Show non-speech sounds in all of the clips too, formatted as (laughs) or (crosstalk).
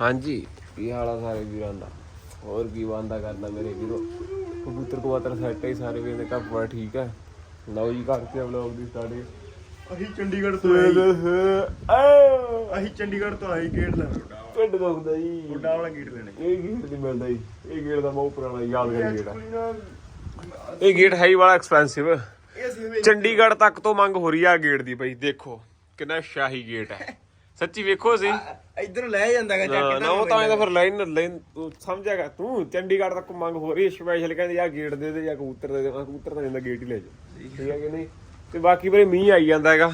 ਹਾਂਜੀ ਕੀ ਹਾਲ ਆ ਸਾਰੇ ਵੀਰਾਂ ਦਾ? ਹੋਰ ਕੀ ਬੰਦਾ ਕਰਦਾ ਮੇਰੇ ਵੀਰੋ? ਕਬੂਤਰ ਕਬੂਤਰ ਸੈੱਟ ਹੀ ਸਾਰੇ ਵੀਰਾਂ ਦੇ ਘਰ ਬੜਾ ਠੀਕ ਹੈ ਲਓ ਜੀ ਕਰਕੇ ਵਲੌਗ ਦੀ ਸਟਾਰਟਿੰਗ ਅਸੀਂ ਚੰਡੀਗੜ੍ਹ ਤੋਂ ਆਏ ਆ ਅਸੀਂ ਚੰਡੀਗੜ੍ਹ ਤੋਂ ਆਏ ਗੇਟ ਲੈਣਾ। ਪਿੰਡ ਦੁਖਦਾ ਜੀ। ਵੱਡਾ ਵਾਲਾ ਗੇਟ ਲੈਣੇ। ਇਹ ਗੇਟ ਨਹੀਂ ਮਿਲਦਾ ਜੀ। ਇਹ ਗੇਟ ਦਾ ਬਹੁਤ ਪੁਰਾਣਾ ਯਾਦਗਾਰੀ ਗੇਟ ਆ। ਇਹ ਗੇਟ ਹੈ ਹੀ ਵਾਲਾ ਐਕਸਪੈਂਸਿਵ ਇਹ ਅਸੀਂ ਹਮੇਸ਼ਾ ਚੰਡੀਗੜ੍ਹ ਤੱਕ ਤੋਂ ਮੰਗ ਹੋ ਰਹੀ ਆ ਗੇਟ ਦੀ ਭਾਈ ਦੇਖੋ ਕਿੰਨਾ ਸ਼ਾਹੀ ਗੇਟ ਹੈ (laughs) ਸੱਚੀ ਵੇਖੋ ਸੀ ਇਧਰ ਲੈ ਜਾਂਦਾਗਾ ਨਾ ਨਾ ਉਹ ਤਾਂ ਇਹਦਾ ਫਿਰ ਲਾਈਨ ਲਾਈਨ ਤੂੰ ਸਮਝਿਆਗਾ ਤੂੰ ਚੰਡੀਗੜ੍ਹ ਤੱਕ ਮੰਗ ਹੋ ਰਹੀ ਸਪੈਸ਼ਲ ਕਹਿੰਦੇ ਯਾ ਗੇਟ ਦੇ ਦੇ ਜਾਂ ਕਬੂਤਰ ਦੇ ਦੇ। ਕਬੂਤਰ ਤਾਂ ਜਾਂਦਾ ਗੇਟ ਹੀ ਲੈ ਜਾ। ਠੀਕ ਹੈ ਕਿ ਨਹੀਂ? ਤੇ ਬਾਕੀ ਵੀਰੇ ਮੀਂਹ ਆਈ ਜਾਂਦਾ ਹੈਗਾ।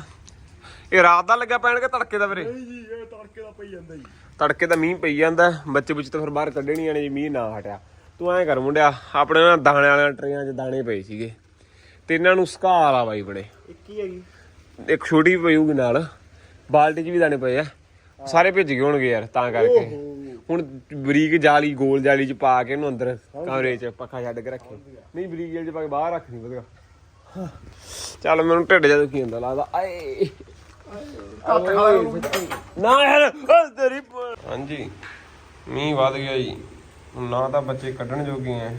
ਇਹ ਰਾਤ ਦਾ ਲੱਗਾ ਪੈਣ ਕਿ ਤੜਕੇ ਦਾ ਵੀਰੇ? ਜੀ ਇਹ ਤੜਕੇ ਦਾ ਪਈ ਜਾਂਦਾ ਜੀ। ਤੜਕੇ ਦਾ ਮੀਂਹ ਪਈ ਜਾਂਦਾ ਬੱਚੇ ਬੁੱਚੇ ਤਾਂ ਫਿਰ ਬਾਹਰ ਕੱਢੇ ਨਹੀਂ ਆਣੇ ਜੀ ਮੀਂਹ ਨਾ ਹਟਿਆ। ਤੂੰ ਐਂ ਕਰ ਮੁੰਡਿਆ ਆਪਣੇ ਨਾ ਦਾਣੇ ਵਾਲਿਆਂ ਟਰੇਆਂ 'ਚ ਦਾਣੇ ਪਏ ਸੀਗੇ। ਤੇ ਇਹਨਾਂ ਨੂੰ ਸੁਕਾ ਲਾ ਬਾਈ ਬਣੇ ਇੱਕ ਹੀ ਹੈਗੀ। ਇੱਕ ਛੋਟੀ ਪਈ ਹੋਊਗੀ ਨਾਲ ਬਾਲਟੀ 'ਚ ਵੀ ਦਾਣੇ ਪਏ ਆ। ਸਾਰੇ ਭਿੱਜ ਗਏ ਹੋਣਗੇ ਯਾਰ ਤਾਂ ਕਰਕੇ। ਹੁਣ ਬਰੀਕ ਜਾਲੀ ਗੋਲ ਜਾਲੀ 'ਚ ਪਾ ਕੇ ਇਹਨੂੰ ਅੰਦਰ ਕਮਰੇ 'ਚ ਪੱਖਾ ਛੱਡ ਕੇ ਰੱਖੇ। ਨਹੀਂ ਬਰੀਕ ਜਾਲੀ 'ਚ ਪਾ ਕੇ ਬਾਹਰ ਰੱਖਣੀ ਵਧੀਆ। ਚੱਲ ਮੈਨੂੰ ਢਿੱਡ ਜਿਹਾ ਦੁਖੀ ਹੁੰਦਾ ਲੱਗਦਾ ਆਏ। ਨਾ ਯਾਰ ਓ ਤੇਰੀ ਪ- ਹਾਂਜੀ ਮੀਂਹ ਵੱਧ ਗਿਆ ਜੀ। ਹੁਣ ਨਾ ਤਾਂ ਬੱਚੇ ਕੱਢਣ ਜੋਗੇ ਐ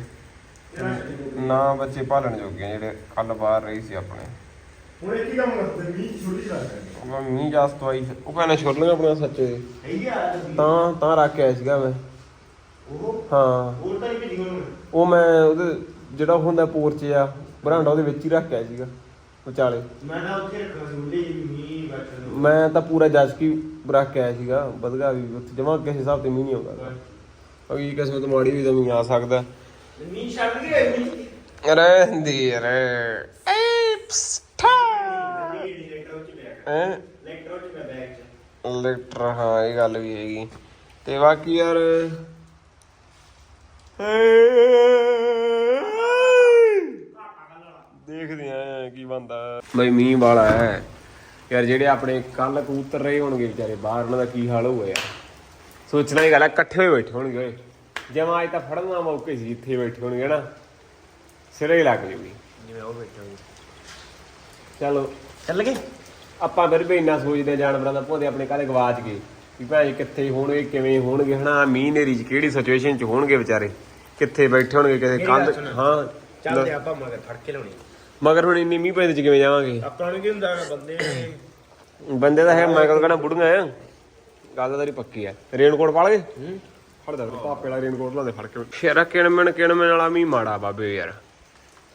ਨਾ ਬੱਚੇ ਭਾਲਣ ਜੋਗੇ ਜਿਹੜੇ ਕੱਲ ਬਾਹਰ ਰਹੀ ਸੀ ਆਪਣੇ। ਹੁਣ ਇਹ ਕੀ ਕੰਮ ਕਰਦੇ? ਮੀਂਹ ਛੋਟੀ ਚਲਾ ਰਹੇ ਉਹ ਮੀਂਹ ਜਾਸ ਆਈ ਉਹ ਕਹਿੰਦਾ ਛੋਲੀਆਂ ਆਪਣੀਆਂ ਸੱਚੇ। ਹੈਗੀ ਆ ਤਾਂ ਤਾਂ ਰੱਖ ਕੇ ਆਇਆ ਸੀਗਾ ਮੈਂ। ਉਹ? ਹਾਂ। ਹੋਰ ਤਾਂ ਨਹੀਂ ਭੇਜੀ ਉਹਨੂੰ। ਉਹ ਮੈਂ ਉਹਦੇ ਜਿਹੜਾ ਉਹ ਹੁੰਦਾ ਪੋਰਚ ਆ ਬਰਾਂਡਾ ਉਹਦੇ ਵਿੱਚ ਹੀ ਰੱਖ ਕੇ ਆਇਆ ਸੀਗਾ ਵਿਚਾਲੇ। ਮੈਂ ਤਾਂ ਉੱਥੇ ਰੱਖਣਾ ਸੀ ਉਹਦੇ ਮੀਂਹ ਬੈਠਣ ਨੂੰ। ਮੈਂ ਤਾਂ ਪੂਰਾ ਜੱਜ ਕੀ ਰੱਖ ਕੇ ਆਇਆ ਸੀਗਾ ਵਧਗਾ ਵੀ ਉੱਥੇ ਜਮਾ ਕਿਸੇ ਹਿਸਾਬ ਤੇ ਮੀਂਹ ਨਹੀਂ ਆਉਂਦਾ। ਅਗੀ ਕਿਸਮਤ ਮਾੜੀ ਵੀ ਤਾਂ ਮੀਂਹ ਆ ਸਕਦਾ। ਮੀਂਹ ਛੱਡ ਗਏ ਮੀਂਹ? ਰਹਿੰਦੀ ਰੇ ਏਪਸ। ਠਾ ਲੈਟਰ ਚ ਬੈਗ ਹੈ? ਲੈਟਰ ਚ ਮੈਂ ਬੈਗ ਚ। ਲੈਟਰ ਹਾਂ ਇਹ ਗੱਲ ਵੀ ਹੈਗੀ। ਤੇ ਬਾਕੀ ਯਾਰ ਦੇਖਦੇ ਆ ਕੀ ਬੰਦਾ ਬਈ ਮੀਂਹ ਵਾਲਾ ਹੈ। ਯਾਰ ਜਿਹੜੇ ਆਪਣੇ ਕੱਲ ਕਬੂਤਰ ਰਹੇ ਹੋਣਗੇ ਵਿਚਾਰੇ ਬਾਹਰ ਉਹਨਾਂ ਦਾ ਕੀ ਹਾਲ ਹੋਊਗਾ ਯਾਰ ਸੋਚਣਾ ਹੀ ਗੱਲ ਹੈ ਇਕੱਠੇ ਹੋਏ ਬੈਠੇ ਹੋਣਗੇ ਓਏ। ਜਮਾ ਅੱਜ ਤਾਂ ਫੜਨ ਦਾ ਮੌਕੇ ਸੀ ਇੱਥੇ ਬੈਠੇ ਹੋਣਗੇ ਨਾ ਸਿਰੇ ਹੀ ਲੱਗ ਜੂਗੀ ਜਿਵੇਂ ਉਹ ਬੈਠਾ ਹੋਇਆ ਚਲੋ। ਚੱਲ ਗਏ? ਆਪਾਂ ਫਿਰ ਵੀ ਇੰਨਾ ਸੋਚਦੇ ਜਾਨਵਰਾਂ ਦਾ ਭੋਦੇ ਆਪਣੇ ਕਾਹਦੇ ਗਵਾਚ ਗਏ। ਵੀ ਭਾਈ ਕਿੱਥੇ ਹੋਣਗੇ ਕਿਵੇਂ ਹੋਣਗੇ ਹਨਾ? ਮੀਂਹ ਨੇਰੀ ਚ ਕਿਹੜੀ ਸਿਚੁਏਸ਼ਨ ਚ ਹੋਣਗੇ ਵਿਚਾਰੇ? ਕਿੱਥੇ ਬੈਠੇ ਹੋਣਗੇ ਕਿਸੇ ਕੰਧ। ਹਾਂ। ਚੱਲਦੇ ਆਪਾਂ ਮਗਰ ਫੜ ਕੇ ਲਾਉਣੀ। ਮਗਰ ਹੁਣ ਇੰਨੀ ਮੀਂਹ ਪੈਂਦੇ ਚ ਕਿਵੇਂ ਜਾਵਾਂਗੇ? ਆਪਾਂ ਨੂੰ ਕੀ ਹੁੰਦਾ ਬੰਦੇ ਬੰਦੇ ਤਾਂ ਹੈ ਮੈਂ ਕਹਿੰਦਾ ਬੁੜੀਆਂ ਆ। ਗੱਲ ਤਾਂ ਤੇਰੀ ਪੱਕੀ ਆ। ਰੇਨਕੋਟ ਪਾ ਲਗੇ ਫੜਦਾ ਫਿਰ ਪਾਪੇ ਵਾਲਾ ਰੇਨਕੋਟ ਲਾਉਂਦੇ ਫੜ ਕੇ ਸ਼ੇਰਾ ਕਿਣਮਣ ਕਿਣਮਣ ਵਾਲਾ ਮੀਂਹ ਮਾੜਾ ਬਾਬੇ ਯਾਰ।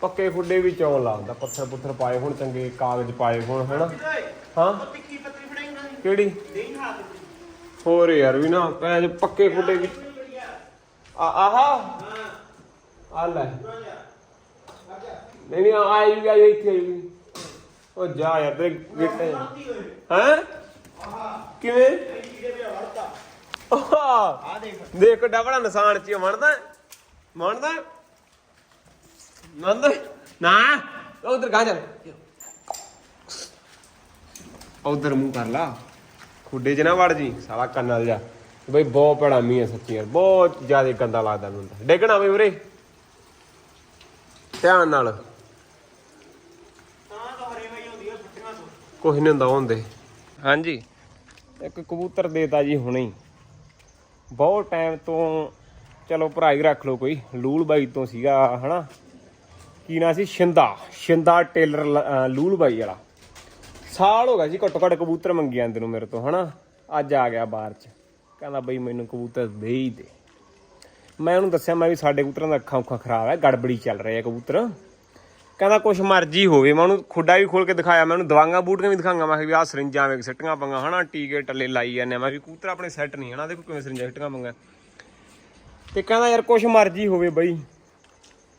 ਪੱਕੇ ਫੁੱਡੇ ਵੀ ਚੌਂ ਲਾਉਂਦਾ, ਪੱਥਰ ਪੁੱਥਰ ਪਾਏ ਹੁਣ, ਚੰਗੇ ਕਾਗਜ਼ ਪਾਏ ਹੁਣ, ਹਨਾ? ਹਾਂ? ਟਿੱਕੀ ਪੱਤਰੀ ਫੜਾਈਂਗਾ ਕਿਹੜੀ? ਦੇਈ ਹੱਥ ਹੋਰ ਯਾਰ, ਵੀ ਨਾ ਭੈਣ ਪੱਕੇ ਫੁੱਡੇ ਵੀ। ਆ, ਆਹਾ? ਆ ਲੈ। ਨਹੀਂ ਨਹੀਂ ਆਈ ਵੀ ਆਈ ਇੱਥੇ ਆਈ ਉਹ ਜਾ ਯਾਰ ਤੇ ਗਿੱਟੇ ਹੈ? ਕਿਵੇਂ? ਆਹ। ਆ ਦੇਖ ਦੇਖ ਡਬੜਾ ਨਿਸ਼ਾਨ ਚ ਮੰਨਦਾ ਮੰਨਦਾ ਮੰਨਦਾ ਨਾ ਉਧਰ ਗਾ ਚੱਲ ਉਧਰ ਮੂੰਹ ਕਰ ਲਾ ਖੁੱਡੇ 'ਚ ਨਾ ਵੜ ਜੀ ਸਾਲਾ ਕੰਨਾਂ ਜਾ ਬਈ ਬਹੁਤ ਮੀਂਹ ਹੈ ਸੱਚੀ ਯਾਰ ਬਹੁਤ ਜ਼ਿਆਦਾ ਗੰਦਾ ਲੱਗਦਾ ਮੈਨੂੰ ਤਾਂ ਡੇਗਣਾ ਬਈ ਵੀਰੇ ਧਿਆਨ ਨਾਲ ਤਾਂ ਤਾਂ ਹਰੇ ਵਾਈ ਹੁੰਦੀ ਆ ਫੱਟੀਆਂ ਤੋਂ ਕੁਝ ਨਹੀਂ ਹੁੰਦਾ ਹੁੰਦੇ ਹਾਂਜੀ ਇੱਕ ਕਬੂਤਰ ਦੇਤਾ ਜੀ ਹੁਣੇ ਬਹੁਤ ਟਾਈਮ ਤੋਂ ਚਲੋ ਭਰਾ ਹੀ ਰੱਖ ਲਓ ਕੋਈ ਲੂਲ ਬਾਈ ਤੋਂ ਸੀਗਾ ਹਨਾ ਕੀ ਨਾਂ ਸੀ? ਸ਼ਿੰਦਾ। ਸ਼ਿੰਦਾ ਟੇਲਰ ਲ- ਲੂਲ ਬਾਈ ਵਾਲਾ। ਸਾਲ ਹੋ ਗਿਆ ਜੀ ਘੱਟੋ ਘੱਟ ਕਬੂਤਰ ਮੰਗੀ ਜਾਂਦੇ ਨੂੰ ਮੇਰੇ ਤੋਂ, ਹਨਾ? ਅੱਜ ਆ ਗਿਆ ਬਾਹਰ ਚ। ਕਹਿੰਦਾ ਬਈ ਮੈਨੂੰ ਕਬੂਤਰ ਦੇ ਹੀ ਦੇ। ਮੈਂ ਉਹਨੂੰ ਦੱਸਿਆ, ਮੈਂ ਵੀ ਸਾਡੇ ਕਬੂਤਰਾਂ ਦਾ ਅੱਖਾਂ ਉੱਖਾਂ ਖਰਾਬ ਹੈ, ਗੜਬੜੀ ਚੱਲ ਰਹੀ ਹੈ ਕਬੂਤਰ। ਕਹਿੰਦਾ ਕੁਛ ਮਰਜ਼ੀ ਹੋਵੇ, ਮੈਂ ਉਹਨੂੰ ਖੁੱਡਾ ਵੀ ਖੋਲ ਕੇ ਦਿਖਾਇਆ, ਮੈਂ ਉਹਨੂੰ ਦਵਾਈਆਂ ਬੂਟੀਆਂ ਵੀ ਦਿਖਾਂਗਾ, ਮੈਂ ਕਿਹਾ ਵੀ ਆਹ ਸਰਿੰਜਾਂ ਵੇਖ, ਸਿੱਟੀਆਂ ਪੰਗਾ ਹਨਾ? ਟੀਕੇ ਟੱਲੇ ਲਾਈ ਜਾਂਦੇ ਆ। ਮੈਂ ਵੀ ਕਬੂਤਰ ਆਪਣੇ ਸੈੱਟ ਨਹੀਂ, ਹਨਾ? ਦੇਖੋ ਕਿਵੇਂ ਸਰਿੰਜਾਂ ਸਿੱਟੀਆਂ ਪੰਗਾ ਤੇ ਕਹਿੰਦਾ ਯਾਰ ਕੁਛ ਮਰਜ਼ੀ ਹੋਵੇ ਬਈ।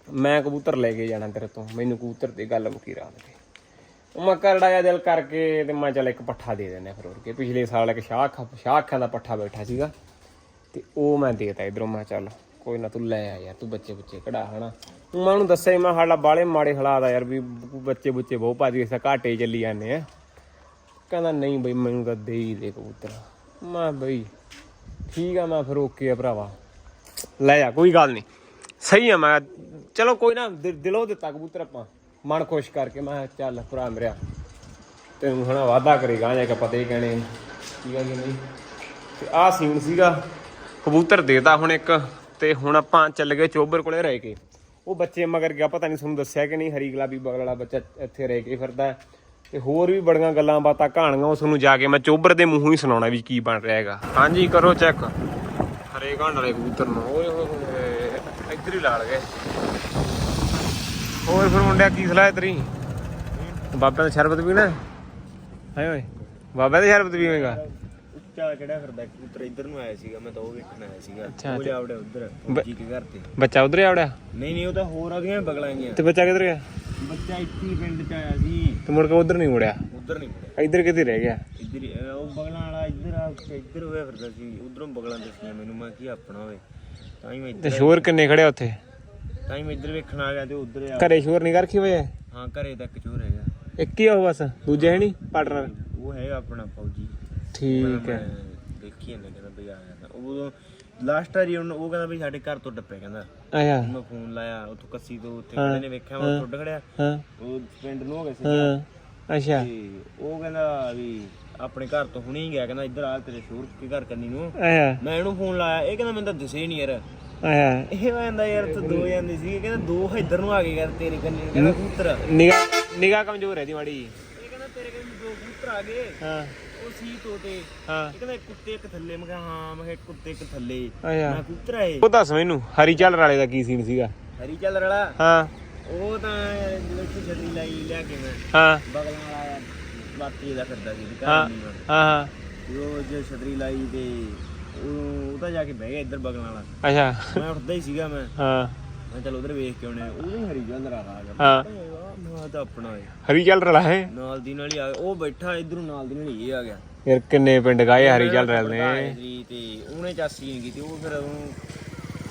ਮੈਂ ਕਬੂਤਰ ਲੈ ਕੇ ਜਾਣਾ ਤੇਰੇ ਤੋਂ, ਮੈਨੂੰ ਕਬੂਤਰ ਤੇ ਗੱਲ ਮੁਕੀ ਰਾਤ ਦੇ। ਉਹ ਮੈਂ ਕਰੜਾ ਜਿਹਾ ਦਿਲ ਕਰਕੇ ਤੇ ਮੈਂ ਚੱਲ ਇੱਕ ਪੱਠਾ ਦੇ ਦਿੰਦਾ ਫਿਰ ਹੋਰ ਕੇ। ਪਿਛਲੇ ਸਾਲ ਇੱਕ ਸ਼ਾਖ, ਸ਼ਾਖਾਂ ਦਾ ਪੱਠਾ ਬੈਠਾ ਸੀਗਾ ਤੇ ਉਹ ਮੈਂ ਦੇਤਾ ਇਧਰੋਂ, ਮੈਂ ਚੱਲ ਕੋਈ ਨਾ ਤੂੰ ਲੈ ਆ ਯਾਰ, ਤੂੰ ਬੱਚੇ ਬੱਚੇ ਕਢਾ ਹਨਾ। ਮੈਂ ਉਹਨੂੰ ਦੱਸਿਆ, ਮੈਂ ਹਾਲਾ ਬਾਲੇ ਮਾੜੇ ਹਾਲਾਤ ਆ ਯਾਰ ਵੀ ਬੱਚੇ ਬੁੱਚੇ ਬਹੁਤ ਭਾਜੀ ਗਏ ਘਾਟੇ ਚੱਲੀ ਜਾਂਦੇ ਆ। ਕਹਿੰਦਾ ਨਹੀਂ ਬਈ, ਮੈਨੂੰ ਤਾਂ ਦੇ ਹੀ ਦੇ ਕਬੂਤਰ। ਮੈਂ ਬਈ, ਠੀਕ ਆ, ਮੈਂ ਫਿਰ ਓਕੇ ਆ ਭਰਾਵਾ। ਲੈ ਜਾ ਕੋਈ ਗੱਲ ਨਹੀਂ ਸਹੀ ਆ ਮੈਂ। ਚਲੋ ਕੋਈ ਨਾ, ਦਿ- ਦਿਲੋਂ ਦਿੱਤਾ ਕਬੂਤਰ ਆਪਾਂ। ਮਨ ਖੁਸ਼ ਕਰਕੇ ਮੈਂ ਕਿਹਾ ਚੱਲ ਭਰਾ ਮੇਰਿਆ ਤੈਨੂੰ ਹਣਾ ਵਾਦਾ ਕਰੇਗਾ ਜਾਂ ਕਿ ਪਤਾ ਹੀ ਕਹਿਣੇ ਠੀਕ ਆ ਕਿ ਨਹੀਂ? ਤੇ ਆਹ ਸੀਨ ਸੀਗਾ, ਕਬੂਤਰ ਦੇਤਾ ਹੁਣ ਇੱਕ, ਤੇ ਹੁਣ ਆਪਾਂ ਚੱਲ ਗਏ ਚੋਬਰ ਕੋਲੇ ਰਹਿ ਕੇ। ਉਹ ਬੱਚੇ ਮਗਰ ਗਿਆ, ਪਤਾ ਨਹੀਂ ਤੁਹਾਨੂੰ ਦੱਸਿਆ ਕਿ ਨਹੀਂ, ਹਰੀ ਗੁਲਾਬੀ ਬਗਲ ਵਾਲਾ ਬੱਚਾ ਇੱਥੇ ਰਹਿ ਕੇ ਫਿਰਦਾ ਹੈ। ਤੇ ਹੋਰ ਵੀ ਬੜੀਆਂ ਗੱਲਾਂ ਬਾਤਾਂ, ਕਹਾਣੀਆਂ ਉਸ ਨੂੰ ਜਾ ਕੇ ਮੈਂ ਚੋਬਰ ਦੇ ਮੂੰਹੋਂ ਹੀ ਸੁਣਾਉਣਾ ਵੀ ਕੀ ਬਣ ਰਿਹਾ ਹੈਗਾ। ਹਾਂਜੀ, ਕਰੋ ਚੈੱਕ ਹਰੇ ਘਾਣ ਵਾਲੇ ਕਬੂਤਰ ਨੂੰ। ਓਏ ਹੋਏ ਹੋਏ ਇੱਧਰ ਹੀ ਲਾਲ ਗਏ। ਹੋਰ ਫਿਰ ਮੁੰਡਿਆ ਕੀ ਸਲਾਹ ਹੈ ਤੇਰੀ? ਬਾਬਿਆਂ ਦਾ ਸ਼ਰਬਤ ਪੀਣਾ? ਹੈ ਓਏ ਬਾਬਿਆਂ ਦਾ ਸ਼ਰਬਤ ਪੀਵੇਂਗਾ? ਉੱਚਾ ਕਿਹੜਾ ਫਿਰਦਾ ਕਬੂਤਰ ਇੱਧਰ ਨੂੰ ਆਇਆ ਸੀਗਾ ਮੈਂ ਤਾਂ ਉਹ ਵੇਖਣ ਆਇਆ ਸੀਗਾ। ਉਹ ਤੇ- ਲਿਆਵੜੇ ਉੱਧਰ ਜੀ ਕੇ ਘਰ ਤੇ। ਬੱਚਾ ਉਧਰ ਆਵੜਿਆ ਨਹੀਂ ਨਹੀਂ ਉਹ ਤਾਂ ਹੋਰ ਆ ਗਈਆਂ ਬਗਲਾਂ ਗਈਆਂ ਤੇ ਬੱਚਾ ਕਿੱਧਰ ਗਿਆ? ਬੱਚਾ ਇੱਥੇ ਪਿੰਡ ਚ ਆਇਆ ਸੀ। ਤੇ ਮੁੜ ਕੇ ਉਧਰ ਨਹੀਂ ਮੁੜਿਆ? ਉੱਧਰ ਨਹੀਂ ਮੁੜਿਆ। ਇੱਧਰ ਕਿਤੇ ਰਹਿ ਗਿਆ? ਇੱਧਰ ਹੀ- ਅਹ ਉਹ ਬਗਲਾਂ ਵਾਲਾ ਇੱਧਰ ਆ ਉੱਥੇ ਇੱਧਰ ਹੋਇਆ ਫਿਰਦਾ ਸੀ। ਉਧਰੋਂ ਬਗਲਾਂ ਦੱਸੀਆਂ ਮੈਨੂੰ ਮੈਂ ਕੀ ਆਪਣਾ ਹੋਵੇ ਤਾਂ ਇੱਧਰ ਸ਼ੋਰ ਕਿੰਨੇ ਖੜਿਆ ਉੱਥੇ? ਤਾਂ ਹੀ ਮੈਂ ਇੱਧਰ ਵੇਖਣ ਆ ਗਿਆ ਤੇ ਉੱਧਰ ਆ। ਘਰੇ ਸ਼ੋਰ ਨਹੀਂ ਰੱਖੀ ਹੋਏ? ਹਾਂ ਘਰੇ ਤੱਕ ਚੋਰ ਹੈਗਾ। ਇੱਕ ਹੀ ਉਹ ਬਸ ਦੂਜੇ ਹੈ ਨਹੀਂ ਪਾਰਟਨਰ ਉਹ ਹੈਗਾ ਆਪਣਾ ਫੌਜੀ। ਠੀਕ ਹੈ। ਮੈਂ ਦੇਖੀ ਜਾਂਦਾ ਕਹਿੰਦਾ ਬਈ ਆ ਤਾਂ ਉਹ ਲਾਸਟ ਵਾਰੀ ਉਹਨੂੰ- ਉਹ ਕਹਿੰਦਾ ਬਈ ਸਾਡੇ ਘਰ ਤੋਂ ਟੱਪਿਆ ਕਹਿੰਦਾ। ਆਇਆ ਮੈਂ ਫੋਨ ਲਾਇਆ ਉੱਥੋਂ ਕੱਸੀ ਤੋਂ ਉੱਥੇ ਕਹਿੰਦੇ ਨੇ ਵੇਖਿਆ ਮੈਂ ਟੁੱਟ ਖੜਿਆ ਹਾਂ। ਉਹ ਪਿੰਡ ਨੂੰ ਹੋ ਗਿਆ ਸੀ। ਹਾਂ। ਅੱਛਾ। ਤੇ ਉਹ ਕਹਿੰਦਾ ਵੀ ਆਪਣੇ ਘਰ ਤੋਂ ਹੁਣੇ ਹੀ ਗਿਆ ਕਹਿੰਦਾ ਇੱਧਰ ਆ ਤੇਰੇ ਸ਼ੋਰ ਕੇ ਘਰ ਕੰਨੀ ਨੂੰ। ਆਇਆ ਮੈਂ ਇਹਨੂੰ ਫੋਨ ਲਾਇਆ ਇਹ ਕਹਿੰਦਾ ਮੈਨੂੰ ਤਾਂ ਦਿਸੇ ਨਹੀਂ ਯਾਰ। ਆਇਆ ਇਹ ਕਹਿੰਦਾ ਯਾਰ ਤੂੰ ਦੋ ਜਾਂਦੇ ਸੀ ਕਹਿੰਦਾ ਦੋ ਇੱਧਰ ਨੂੰ ਆ ਗਏ ਯਾਰ ਤੇਰੇ ਕੰਨੀ ਨੂੰ ਕਹਿੰਦਾ ਕਬੂਤਰ। ਨਿਗਾ ਨਿਗਾ ਕਮਜ਼ੋਰ ਹੈ ਦੀ ਮਾੜੀ। ਇਹ ਕਹਿੰਦਾ ਤੇਰੇ ਕੰਨੀ ਦੋ ਕਬੂਤਰ ਆ ਗਏ। ਹਾਂ। ਉਹ ਸੀ ਤੋਤੇ। ਹਾਂ। ਇਹ ਕਹਿੰਦਾ ਕੁੱਤੇ ਇੱਕ ਥੱਲੇ। ਮੈਂ ਕਿਹਾ ਹਾਂ ਮੈਂ ਕਿਹਾ ਕੁੱਤੇ ਇੱਕ ਥੱਲੇ। ਮੈਂ ਕਬੂਤਰ ਆਏ ਉਹ ਦੱਸ ਮੈਨੂੰ ਹਰੀ ਚੱਲ ਰਾਲੇ ਦਾ ਕੀ ਸੀਨ ਸੀਗਾ? ਹਰੀ ਚੱਲ ਰਲਾ ਹਾਂ। ਉਹ ਤਾਂ ਲਾਈ ਲਿਆ ਕੇ ਮੈਂ। ਹਾਂ। ਬਗਲਾਂ ਵਾਲਾ ਬਾਤੀ ਦਾ ਫਿਰਦਾ ਸੀ ਘਰ ਹਾਂ ਨਹੀਂ ਮੈਂ ਹਾਂ ਹਾਂ। ਤੇ ਉਹ ਜੇ ਛਤਰੀ ਲਾਈ ਤੇ ਉਹ ਉਹ ਤਾਂ ਜਾ ਕੇ ਬਹਿ ਗਿਆ ਇੱਧਰ ਬਗਲਾਂ ਵਾਲਾ। ਅੱਛਾ। ਮੈਂ ਉੱਠਦਾ ਹੀ ਸੀਗਾ ਮੈਂ। ਹਾਂ। ਮੈਂ ਚਲ ਉਧਰ ਵੇਖ ਕੇ ਆਉਣੇ ਉਹ ਵੀ ਹਰੀ ਚੱਲ ਰਲਾ ਆ ਗਿਆ ਹਾਂ। ਮੈਂ ਤਾਂ ਆਪਣਾ ਹੈ ਹਰੀ ਚੱਲ ਰਲਾ ਹੈ? ਨਾਲ ਦੀ ਨਾਲ ਹੀ ਆ ਗਿਆ। ਉਹ ਬੈਠਾ ਇਧਰੋਂ ਨਾਲ ਦੀ ਨਾਲ ਹੀ ਇਹ ਆ ਗਿਆ। ਯਾਰ ਕਿੰਨੇ ਪਿੰਡ ਗਾਏ ਹਰੀ ਚੱਲ ਰਲ ਆਏ ਨੇ। ਸੀ ਤੇ ਉਹਨੇ ਚਾਸੀ ਨਹੀਂ ਕੀਤੀ ਉਹ ਫਿਰ ਉਹਨੂੰ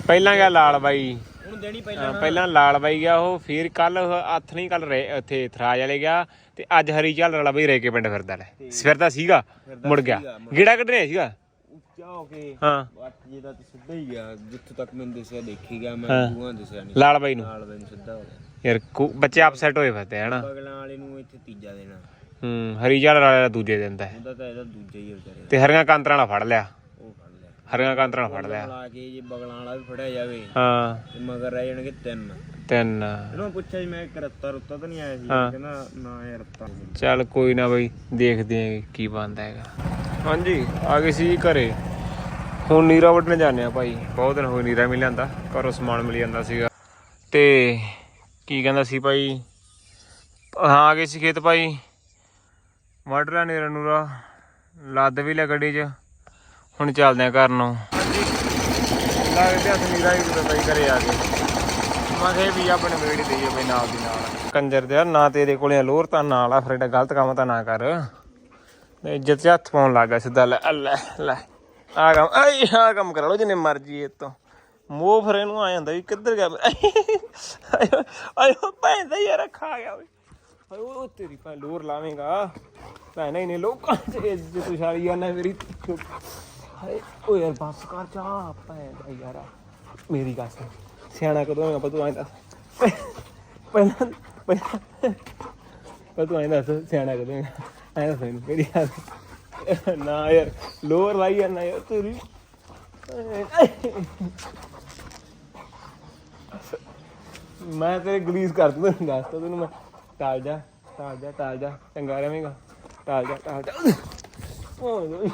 ਪਹਿਲਾਂ ਗਿਆ ਲਾਲ ਬਾਈ? ਦੇਣੀ ਪਹਿਲਾਂ ਲਾਲ ਬਾਈ ਗਿਆ ਉਹ ਫਿਰ ਕੱਲ ਹੱਥ ਨਹੀਂ ਕੱਲ ਉੱਥੇ ਥਰਾਜ ਵਾਲੇ ਗਿਆ ਤੇ ਅੱਜ ਹਰੀ ਚੱਲ ਰਲਾ ਬਈ ਰੇਕੇ ਪਿੰਡ ਫਿਰਦਾ ਲੈ। ਫਿਰਦਾ ਸੀਗਾ ਮੁੜ ਗਿਆ। ਗੇੜਾ ਕੱਢਿਆ ਸੀਗਾ? ਉੱਚਾ ਹੋ ਕੇ। ਹਾਂ। ਅੱਠ ਜੇ ਦਾ ਤੇ ਸਿੱਧਾ ਹੀ ਗਿਆ ਜਿੱਥੇ ਤੱਕ ਮੈਨੂੰ ਦਿਸਿਆ ਦੇਖੀ ਗਿਆ ਮੈਂ ਦਿਸਿਆ ਨਹੀਂ। ਲਾਲ ਬਾਈ ਨੂੰ। ਨਾਲ ਸਿੱਧਾ ਹੋ ਗਿਆ। ਯਾਰ ਬੱਚੇ ਅਪਸੈਟ ਹੋਏ ਫਿਰਦੇ ਹਨਾ? ਬਗਲਾਂ ਵਾਲੇ ਨੂੰ ਇੱਥੇ ਤੀਜਾ ਦੇਣਾ। ਹੂੰ ਦੂਜੇ ਦਿੰਦਾ ਹੈ। ਉਹਦਾ ਤਾਂ ਇਹਦਾ ਦੂਜਾ ਹੀ ਆ ਵਿਚਾਰੇ ਦਾ। ਤੇ ਹਰੀਆਂ ਕਾਂਤਰਾਂ ਉਹ ਫੜ ਲਿਆ। ਹਰੀਆਂ ਕਾਂਤਰਾਂ ਫੜ ਲਿਆ ਲਾ ਕੇ ਜੇ ਬਗਲਾਂ ਵਾਲਾ ਵੀ ਫੜਿਆ ਜਾਵੇ। ਹਾਂ। ਤੇ ਮਗਰ ਰਹਿ ਜਾਣਗੇ ਤਿੰਨ। ਤਿੰਨ। ਇਹਨੂੰ ਪੁੱਛਿਆ ਜੀ ਮੈਂ ਇੱਕ ਰੱਤਾ ਰੁੱਤਾ ਤਾਂ ਨਹੀਂ ਆਇਆ ਸੀ ਹਾਂ। ਕਹਿੰਦਾ ਨਾ ਇਹ ਰੱਤਾ ਚੱਲ ਕੋਈ ਨਾ ਬਈ ਦੇਖਦੇ ਆਂ ਕੀ ਬਣਦਾ ਹੈਗਾ। ਹਾਂਜੀ ਆ ਗਏ ਸੀ ਜੀ ਘਰੇ। ਹੁਣ ਨੀਰਾ ਵੱਢਣ ਜਾਂਦੇ ਆ ਭਾਈ। ਬਹੁਤ ਦਿਨ ਹੋ ਗਏ ਨੀਰਾ ਮਿਲ ਜਾਂਦਾ ਘਰੋਂ ਸਮਾਨ ਮਿਲ ਜਾਂਦਾ ਸੀਗਾ। ਤੇ ਕੀ ਕਹਿੰਦਾ ਸੀ ਭਾਈ? ਹਾਂ ਆ ਗਏ ਸੀ ਖੇਤ ਭਾਈ। ਵੱਢ ਲਿਆ ਨੀਰਾ ਨੂਰਾ। ਲੱਦ ਵੀ ਲਿਆ ਗੱਡੀ 'ਚ। ਹੁਣ ਚੱਲਦੇ ਆ ਘਰ ਨੂੰ। ਲੱਗਦੇ ਹੱਥ ਨੀਰਾ ਹੀ ਕਿਤੇ ਭਾਈ ਘਰੇ ਆ ਕੇ ਮੈਂ ਕਿਹਾ ਵੀ ਆਪਣੇ ਵੇੜ ਦੇਈਏ ਬਈ ਨਾਲ ਦੀ ਨਾਲ। ਕੰਜਰ ਦੇ ਨਾ ਤੇਰੇ ਕੋਲੇ ਲੋਰ ਤਾਂ ਨਾਲ ਆ ਫਿਰ ਏਡਾ ਗਲਤ ਕੰਮ ਤਾਂ ਨਾ ਕਰ। ਤੇ ਇੱਜ਼ਤ 'ਚ ਹੱਥ ਪਾਉਣ ਲੱਗਾ ਸਿੱਧਾ ਲੈ ਲੈ ਲੈ। ਆ ਕੰਮ ਆਈ ਆ ਕੰਮ ਕਰਾ ਲਓ ਜਿੰਨੇ ਮਰਜ਼ੀ ਇਹ ਤੋਂ। ਮੋਹ ਫਿਰ ਇਹਨੂੰ ਆ ਜਾਂਦਾ ਵੀ ਕਿੱਧਰ ਗਿਆ। ਆਇਓ ਆਇਓ ਭੈਣ ਦਾ ਯਾਰ ਖਾ ਗਿਆ ਓਏ। ਉਹ ਤੇਰੀ ਭੈਣ ਲੋਰ ਲਾਵੇਂਗਾ। ਭੈਣ ਹੀ ਨੇ ਲੋਕਾਂ 'ਚ ਇੱਜ਼ਤ ਉਛਾਲੀ ਜਾਂਦਾ ਮੇਰੀ। ਹਾਏ, ਓ ਯਾਰ ਬਸ ਕਰ, ਜਾ ਭੈਣ ਯਾਰ। ਮੇਰੀ ਗੱਲ ਸੁਣ, ਸਿਆਣਾ ਕਦੋਂ ਹੋਇਆ ਤੂੰ ਐਂ ਦੱਸ। ਪਹਿਲਾਂ ਪਹਿਲਾਂ, ਪਰ ਤੂੰ ਐਂ ਦੱਸ, ਸਿਆਣਾ ਕਦੋਂ ਹੋਇਆ ਐਂ ਦੱਸ ਮੈਨੂੰ, ਮੇਰੀ ਗੱਲ ਨਾ ਯਾਰ ਲੋਅਰ ਲਾਈ ਯਾਰ ਨਾ ਯਾਰ ਤੇਰੀ। ਮੈਂ ਤੇਰੇ ਗਲੀਸ ਕਰ ਦੂੰ ਤੈਨੂੰ ਦੱਸ ਤਾ ਤੈਨੂੰ ਮੈਂ। ਟਾਲ ਜਾ ਟਾਲ ਜਾ ਟਾਲ ਜਾ, ਚੰਗਾ ਰਵੇਂਗਾ। ਟਾਲ ਜਾ ਟਾਲ ਜਾ। ਓਏ।